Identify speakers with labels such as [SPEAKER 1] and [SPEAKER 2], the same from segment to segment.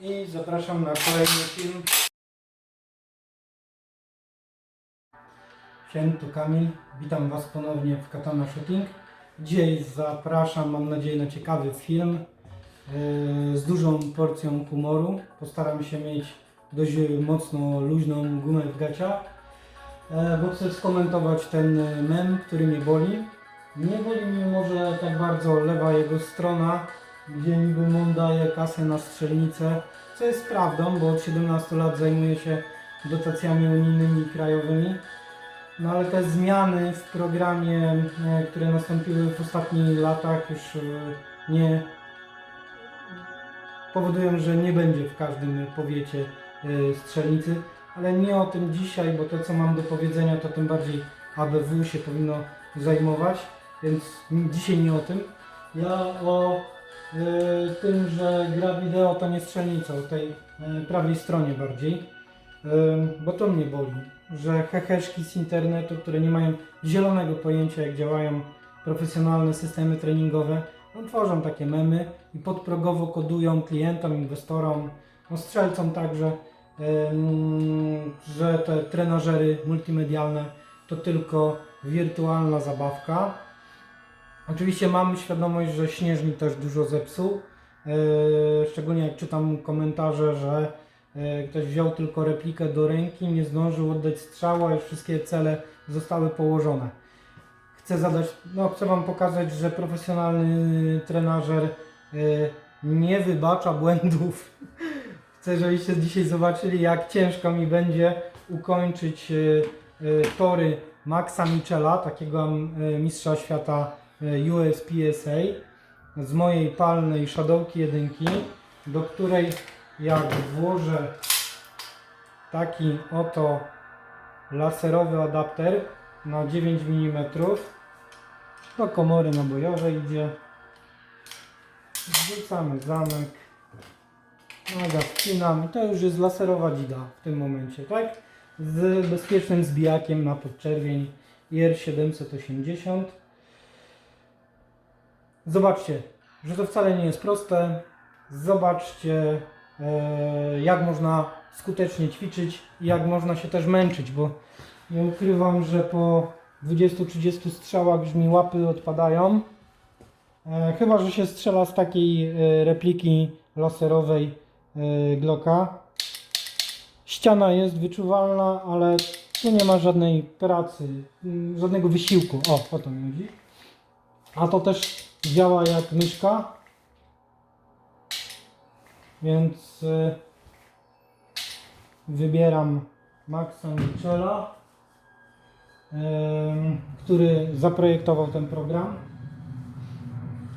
[SPEAKER 1] i zapraszam na kolejny film. Siem, tu Kamil. Witam Was ponownie w Katana Shooting. Dzisiaj zapraszam, mam nadzieję, na ciekawy film yy, z dużą porcją humoru. Postaram się mieć dość mocno luźną gumę w gaciach, e, bo chcę skomentować ten mem, który mnie boli. Nie boli mnie może tak bardzo lewa jego strona, gdzie niby Mon daje kasę na strzelnicę, co jest prawdą, bo od 17 lat zajmuję się dotacjami unijnymi i krajowymi. No ale te zmiany w programie, e, które nastąpiły w ostatnich latach już e, nie powodują, że nie będzie w każdym powiecie e, strzelnicy, ale nie o tym dzisiaj, bo to co mam do powiedzenia to tym bardziej ABW się powinno zajmować, więc dzisiaj nie o tym. Ja o tym, że gra wideo to nie strzelnica, o tej e, prawej stronie bardziej, e, bo to mnie boli, że heheszki z internetu, które nie mają zielonego pojęcia jak działają profesjonalne systemy treningowe, no, tworzą takie memy i podprogowo kodują klientom, inwestorom, no, strzelcom także, że te trenażery multimedialne to tylko wirtualna zabawka. Oczywiście mam świadomość, że śnieżnik też dużo zepsuł. e, Szczególnie jak czytam komentarze, że e, ktoś wziął tylko replikę do ręki, nie zdążył oddać strzała, już wszystkie cele zostały położone. Chcę zadać, no chcę Wam pokazać, że profesjonalny trenażer e, nie wybacza błędów. Chcę, żebyście dzisiaj zobaczyli, jak ciężko mi będzie ukończyć tory Maxa Michela, takiego mistrza świata USPSA z mojej palnej Shadowki jedynki, do której jak włożę taki oto laserowy adapter na 9 mm do komory nabojowej idzie wrzucamy zamek naga wcinam i to już jest laserowa dzida w tym momencie, tak? Z bezpiecznym zbijakiem na podczerwień IR780 Zobaczcie, że to wcale nie jest proste. Zobaczcie, e, jak można skutecznie ćwiczyć i jak można się też męczyć, bo nie ukrywam, że po 20-30 strzałach już mi łapy odpadają. E, chyba, że się strzela z takiej e, repliki laserowej Glocka. Ściana jest wyczuwalna, ale tu nie ma żadnej pracy, mm, żadnego wysiłku. O, o to mi chodzi. A to też działa jak myszka. Więc y, wybieram Maxa Michela, który zaprojektował ten program.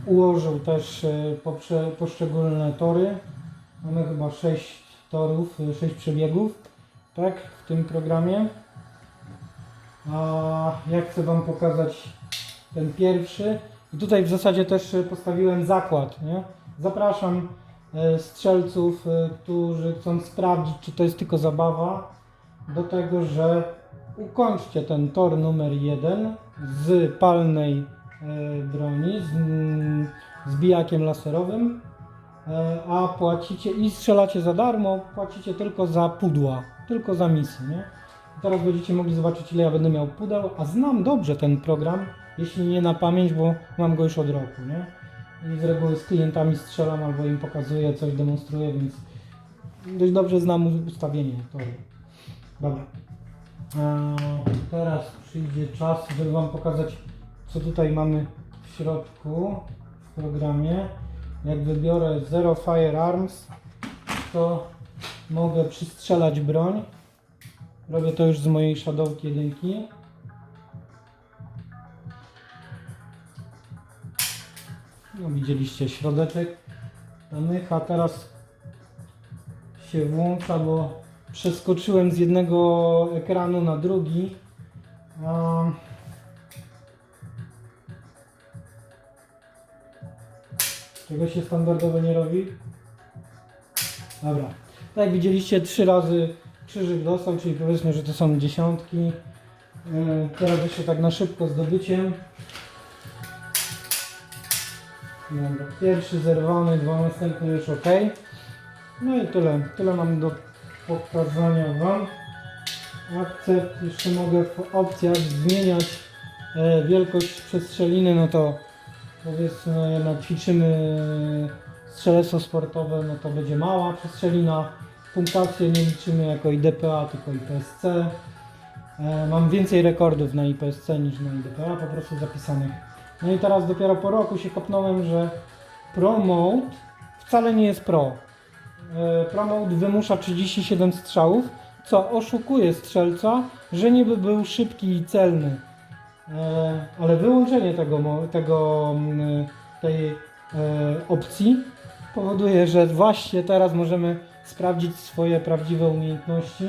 [SPEAKER 1] Ułożył też y, poszczególne tory. Mamy chyba 6 torów, 6 przebiegów, tak, w tym programie. A ja chcę Wam pokazać ten pierwszy. I tutaj w zasadzie też e, postawiłem zakład. Nie? Zapraszam e, strzelców, e, którzy chcą sprawdzić, czy to jest tylko zabawa, do tego, że ukończcie ten tor numer jeden z palnej broni, z, z bijakiem laserowym, a płacicie i strzelacie za darmo, płacicie tylko za pudła, tylko za misy. Nie? Teraz będziecie mogli zobaczyć, ile ja będę miał pudeł, a znam dobrze ten program, jeśli nie na pamięć, bo mam go już od roku, nie? I z reguły z klientami strzelam albo im pokazuję, coś demonstruję, więc dość dobrze znam ustawienie toru. Dobra. Eee, teraz przyjdzie czas, żeby Wam pokazać, co tutaj mamy w środku w programie. Jak wybiorę Zero Firearms, to mogę przystrzelać broń. Robię to już z mojej Shadowki jedynki. No, widzieliście środeczek. Mycha teraz się włącza, bo przeskoczyłem z jednego ekranu na drugi. A... Czego się standardowo nie robi? Dobra. Tak jak widzieliście, trzy razy krzyżyk dostał, czyli powiedzmy, że to są dziesiątki. E, Teraz jeszcze tak na szybko zdobyciem. Dobra, pierwszy zerwany, dwa następne już ok. No i tyle. Tyle mam do pokazania Wam. Akcept. Jeszcze mogę w opcjach zmieniać e, wielkość przestrzeliny. No to powiedzmy jak ćwiczymy strzelectwo sportowe, no to będzie mała przestrzelina. Punktację nie liczymy jako IDPA, tylko IPSC. E, Mam więcej rekordów na IPSC niż na IDPA, po prostu zapisanych. No i teraz dopiero po roku się kopnąłem, że Pro Mode wcale nie jest Pro. E, Pro Mode wymusza 37 strzałów, co oszukuje strzelca, że niby był szybki i celny. E, Ale wyłączenie tego, tego mm, tej opcji powoduje, że właśnie teraz możemy sprawdzić swoje prawdziwe umiejętności,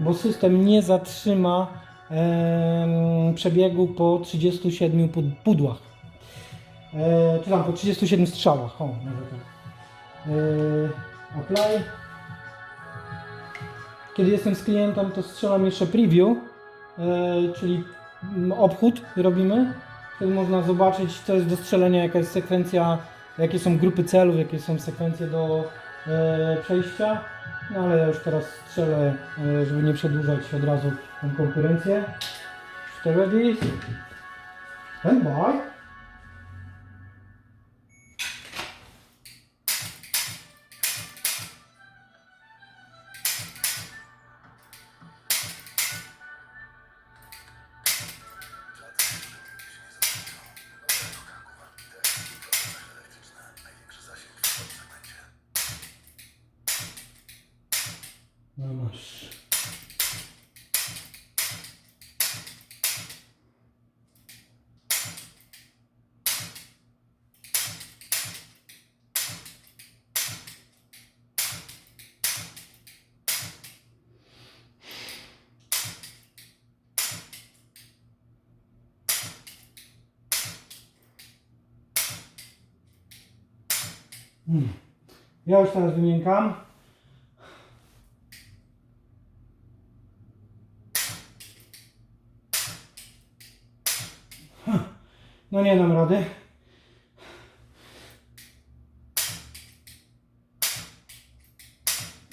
[SPEAKER 1] bo system nie zatrzyma em, przebiegu po 37 pud- pudłach. E, czy tam po 37 strzałach. O, może tak. E, apply. Kiedy jestem z klientem, to strzelam jeszcze preview, e, czyli mm, obchód robimy. Wtedy można zobaczyć, co jest do strzelenia, jaka jest sekwencja, jakie są grupy celów, jakie są sekwencje do e, przejścia. No ale ja już teraz strzelę, e, żeby nie przedłużać od razu tą konkurencję. Ready? Stand by. Ja już teraz wymiękam. No nie dam rady.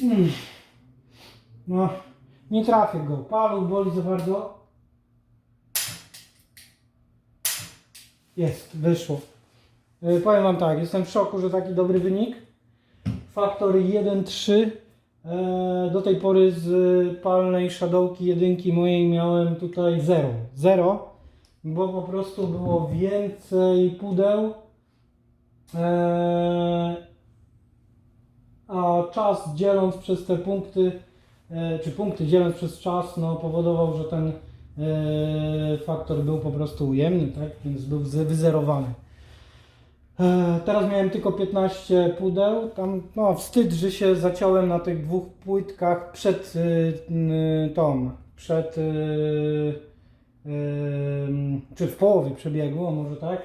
[SPEAKER 1] Mm. No, nie trafię go. Paluch boli za bardzo. Jest, wyszło. E, powiem Wam tak, jestem w szoku, że taki dobry wynik. Faktor 1-3. E, do tej pory z palnej szadowki jedynki mojej miałem tutaj 0. 0 bo po prostu było więcej pudeł, eee, a czas dzieląc przez te punkty, e, czy punkty dzieląc przez czas, no, powodował, że ten e, faktor był po prostu ujemny, tak? więc był wyzerowany. E, Teraz miałem tylko 15 pudeł. Tam, no, wstyd, że się zaciąłem na tych dwóch płytkach przed y, y, tą, przed y, Ym, czy w połowie przebiegu, może tak.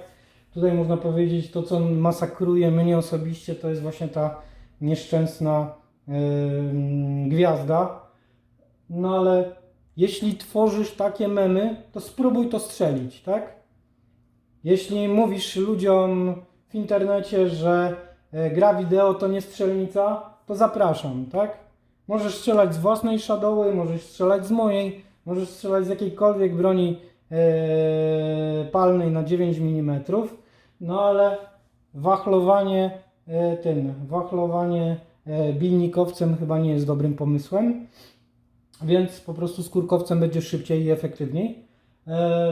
[SPEAKER 1] Tutaj można powiedzieć, to co masakruje mnie osobiście, to jest właśnie ta nieszczęsna ym, gwiazda. No ale jeśli tworzysz takie memy, to spróbuj to strzelić, tak? Jeśli mówisz ludziom w internecie, że e, gra wideo to nie strzelnica, to zapraszam, tak? Możesz strzelać z własnej shadowy, możesz strzelać z mojej, Możesz strzelać z jakiejkolwiek broni e, palnej na 9 mm, no ale wachlowanie e, tym, wachlowanie bilnikowcem chyba nie jest dobrym pomysłem, więc po prostu z kurkowcem będzie szybciej i efektywniej.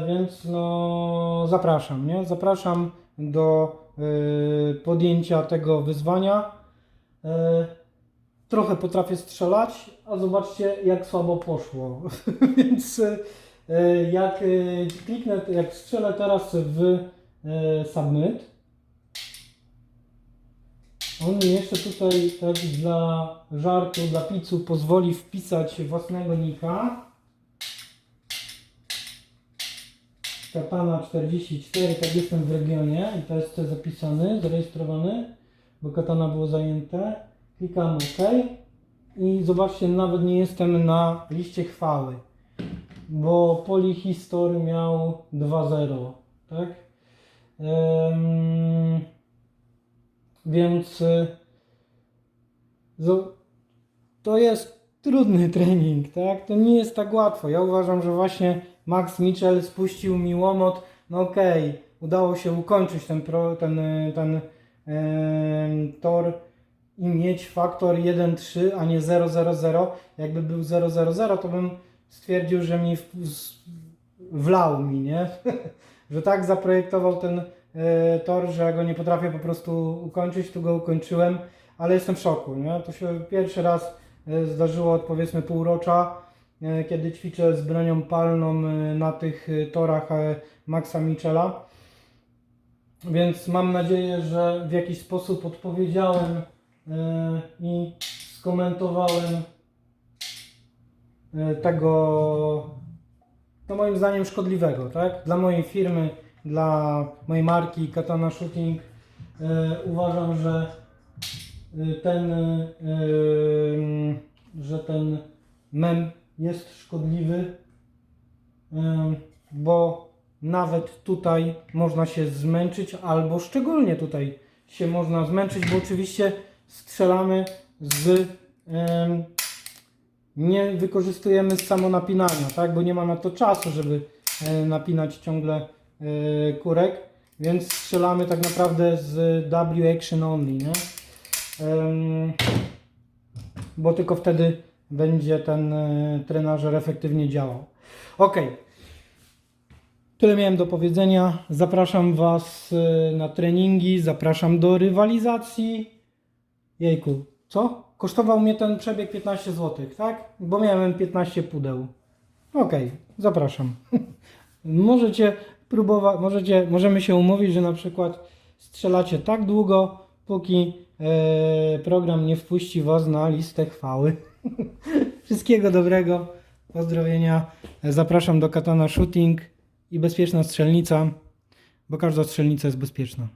[SPEAKER 1] Więc no zapraszam, nie? Zapraszam do podjęcia tego wyzwania. E, trochę potrafię strzelać, a zobaczcie jak słabo poszło. Więc e, jak kliknę, jak strzelę teraz w submit, on mi jeszcze tutaj tak dla żartu, dla picu pozwoli wpisać własnego nika. Katana 44, tak jestem w regionie i to jest zapisany, zarejestrowany, bo katana było zajęte. Klikam OK i zobaczcie, nawet nie jestem na liście chwały, bo Polyhistor miał 2.0, tak? Em, więc zo- to jest trudny trening, tak? To nie jest tak łatwo. Ja uważam, że właśnie Max Mitchell spuścił mi łomot. No okej, udało się ukończyć ten, pro, ten, ten em, tor i mieć faktor 1-3, a nie 0-0-0. Jakby był 0-0-0, to bym stwierdził, że mi w, wlał mi, nie? że tak zaprojektował ten e, tor, że ja go nie potrafię po prostu ukończyć, tu go ukończyłem, ale jestem w szoku, nie? To się pierwszy raz e, zdarzyło od powiedzmy półrocza, e, kiedy ćwiczę z bronią palną e, na tych e, torach e, Maxa Michela. Więc mam nadzieję, że w jakiś sposób odpowiedziałem e, i skomentowałem e, tego, no moim zdaniem szkodliwego, tak? Dla mojej firmy, dla mojej marki Katana Shooting e, uważam, że e, ten, e, że ten mem jest szkodliwy, bo nawet tutaj można się zmęczyć, albo szczególnie tutaj się można zmęczyć, bo oczywiście strzelamy z nie wykorzystujemy samonapinania, tak? Bo nie ma na to czasu, żeby e, napinać ciągle e, kurek, więc strzelamy tak naprawdę z W action only, nie? Bo tylko wtedy będzie ten e, trenażer efektywnie działał. Ok. Tyle miałem do powiedzenia. Zapraszam Was e, na treningi, zapraszam do rywalizacji. Jejku, co? Kosztował mnie ten przebieg 15 zł, tak? Bo miałem 15 pudeł. Okej, zapraszam. możecie próbować, możecie, możemy się umówić, że na przykład strzelacie tak długo, póki e, program nie wpuści Was na listę chwały. Wszystkiego dobrego, pozdrowienia. Zapraszam do Katana Shooting i bezpieczna strzelnica, bo każda strzelnica jest bezpieczna.